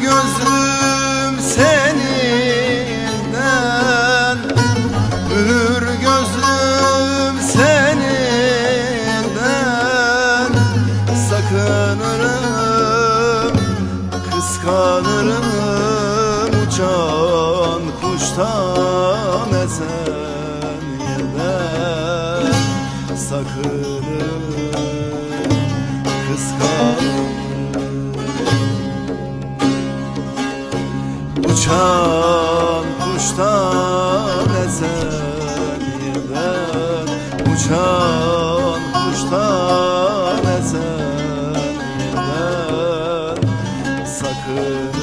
gözüm seninden Mühür gözüm seninden Sakınırım, kıskanırım Uçan kuştan esen yerden Sakınırım. Uçan kuştan esen yerden Uçan kuştan esen yerden Sakınır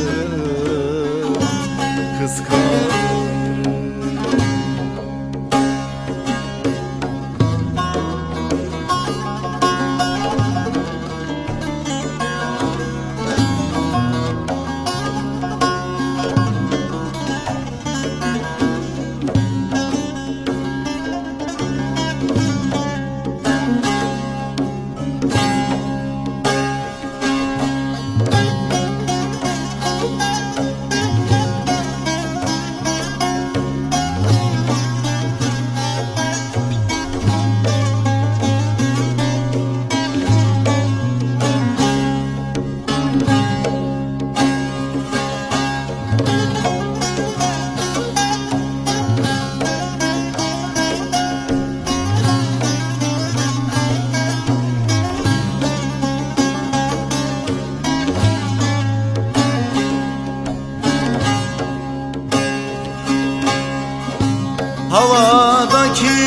Havadaki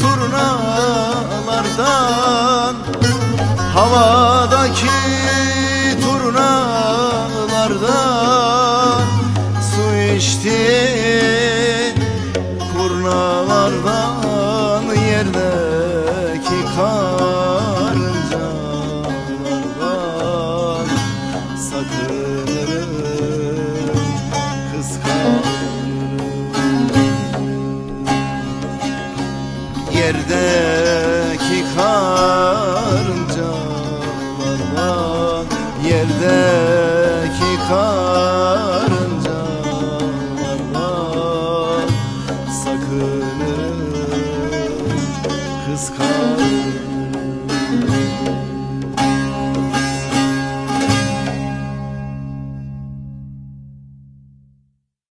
turnalardan Havadaki turnalardan Su içti Yerdeki karıncalar var Yerdeki karıncalar var Sakınırım kıskanırım